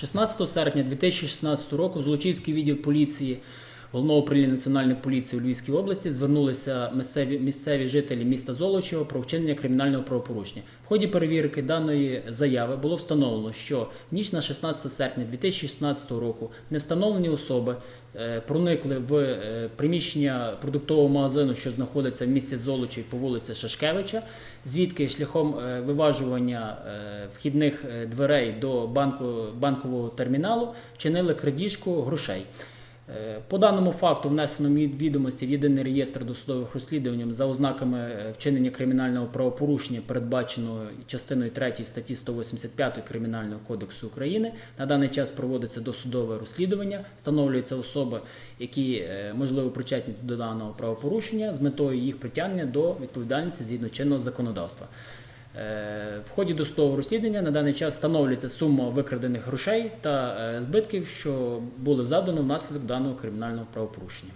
16 серпня 2016 року Злочівський відділ поліції Головного управління Національної поліції у Львівській області звернулися місцеві, місцеві жителі міста Золочева про вчинення кримінального правопорушення. В ході перевірки даної заяви було встановлено, що ніч на 16 серпня 2016 року невстановлені особи е, проникли в е, приміщення продуктового магазину, що знаходиться в місті Золочів по вулиці Шашкевича, звідки шляхом е, виважування вхідних дверей до банку, банкового терміналу чинили крадіжку грошей. Е, По даному факту внесено відомості в єдиний реєстр досудових розслідувань за ознаками е, вчинення кримінального правопорушення, передбаченого частиною 3 статті 185 Кримінального кодексу України. На даний час проводиться досудове розслідування, встановлюються особи, які е, можливо причетні до даного правопорушення з метою їх притягнення до відповідальності згідно чинного законодавства. Е, В ході досудового розслідування на даний час встановлюється сума викрадених грошей та е, збитків, що були завдано внаслідок даного кримінального правопорушення.